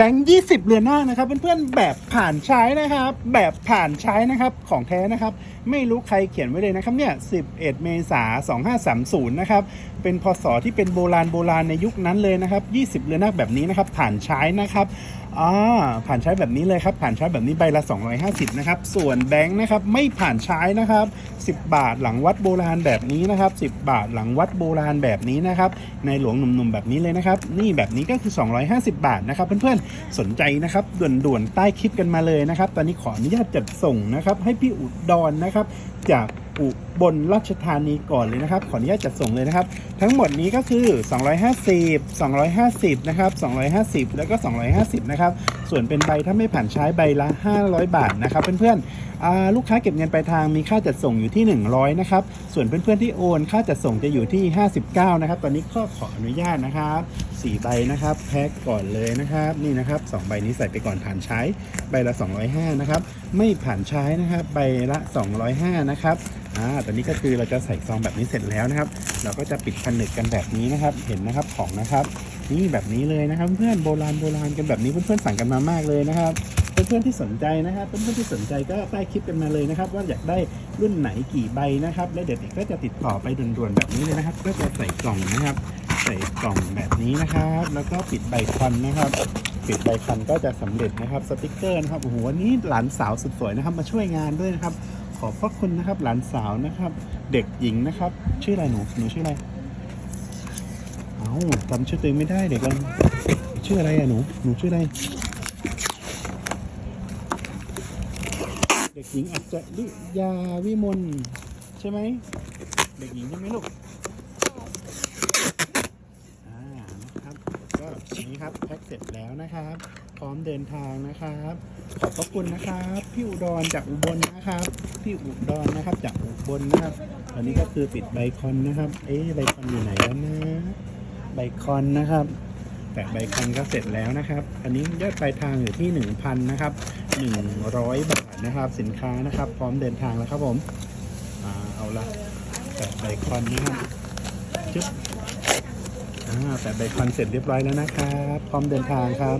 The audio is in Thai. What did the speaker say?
แบงค์ยี่สิบเรือนหน้านะครับเพื่อนๆแบบผ่านใช้นะครับ แบบผ่านใช้นะครับของแท้นะครับ ไม่รู้ใครเขียนไว้เลยนะครับเนี่ย11เมษา2530นะครับเป็นพศที่เป็นโบราณโบราณในยุคนั้นเลยนะครับ20เรือนหน้าแบบนี้นะครับผ่านใช้นะครับอ่าผ่านใช้แบบนี้เลยครับ ผ่านใช้แบบนี้ใบละ 250 นะครับ ส่วนแบงค์นะครับไม่ผ่านใช้นะครับ 10 บาทหลังวัดโบราณแบบนี้นะครับ 10 บาทหลังวัดโบราณแบบนี้นะครับ ในหลวงหนุ่มๆแบบนี้เลยนะครับ นี่แบบนี้ก็คือ 250 บาทนะครับเพื่อนๆสนใจนะครับด่วนๆใต้คลิปกันมาเลยนะครับ ตอนนี้ขออนุญาตจัดส่งนะครับ ให้พี่อุดรนะครับ จากอุบลราชธานีก่อนเลยนะครับ ขออนุญาตจัดส่งเลยนะครับ ทั้งหมดนี้ก็คือ 250 250 นะครับ 250 แล้วก็ 250 นะครับ ส่วนเป็นใบถ้าไม่ผ่านใช้ใบละ 500 บาทนะครับเพื่อนๆลูกค้าเก็บเงินปลายทางมีค่าจัดส่งอยู่ที่ 100นะครับส่วนเพื่อนๆที่โอนค่าจัดส่งจะอยู่ที่ 59นะครับตอนนี้ก็ขออนุญาตนะครับ4ใบนะครับแพ็คก่อนเลยนะครับนี่นะครับ2ใบนี้ใส่ไปก่อนผ่านใช้ใบละ 205นะครับไม่ผ่านใช้นะครับใบละ 205นะครับอ่าตอนนี้ก็คือเราจะใส่ซองแบบนี้เสร็จแล้วนะครับ เราก็จะปิดผนึกกันแบบนี้นะครับ เห็นนะครับของนะครับ นี่แบบนี้เลยนะครับ เพื่อนโบราณโบราณกันแบบนี้เพื่อนๆสั่งกันมามากเลยนะครับเพื่อนๆที่สนใจนะครับเพื่อนๆที่สนใจก็ใต้คลิปกันมาเลยนะครับ ว่าอยากได้รุ่นไหนกี่ใบนะครับ แล้วเดี๋ยวเด็กก็จะติดต่อไปด่วนๆแบบนี้เลยนะครับ ก็จะใส่กล่องนะครับ ใส่กล่องแบบนี้นะครับ แล้วก็ปิดใบควันนะครับปิดใบควันก็จะสำเร็จนะครับสติกเกอร์นะครับโอ้โหวันนี้หลานสาวสุดสวยนะครับ มาช่วยงานด้วยนะครับ ขอบพระคุณนะครับ หลานสาวนะครับ เด็กหญิงนะครับ ชื่ออะไรหนูหนูชื่ออะไรเอ้าจำชื่อตัวเองไม่ได้เด็กเลยชื่ออะไรอะหนูหนูชื่ออะไร เด็กหญิงอัจจริยาวิมลใช่ไหมเด็กหญิงใช่ไหมลูกอ่านะครับก็นนี้ครับแพ็คเสร็จแล้วนะครับ พร้อมเดินทางนะครับ ขอบพระคุณนะครับพี่อุดรจากอุบลนะครับพี่อุดรนะครับจากอุบลนะครับอันนี้ก็คือปิดใบคอนนะครับ เอ๊ะใบคอนอยู่ไหนแล้วนะใบคอนนะครับแต่ใบคอนก็เสร็จแล้วนะครับ อันนี้ยอดปลายทางอยู่ที่ 1,000นะครับ100 บาทนะครับ สินค้านะครับ พร้อมเดินทางแล้วครับผมอ่าเอาละแต่ใบคอนนะครับจึ๊บอ่าแต่ใบคอนเสร็จเรียบร้อยแล้วนะครับ พร้อมเดินทางครับ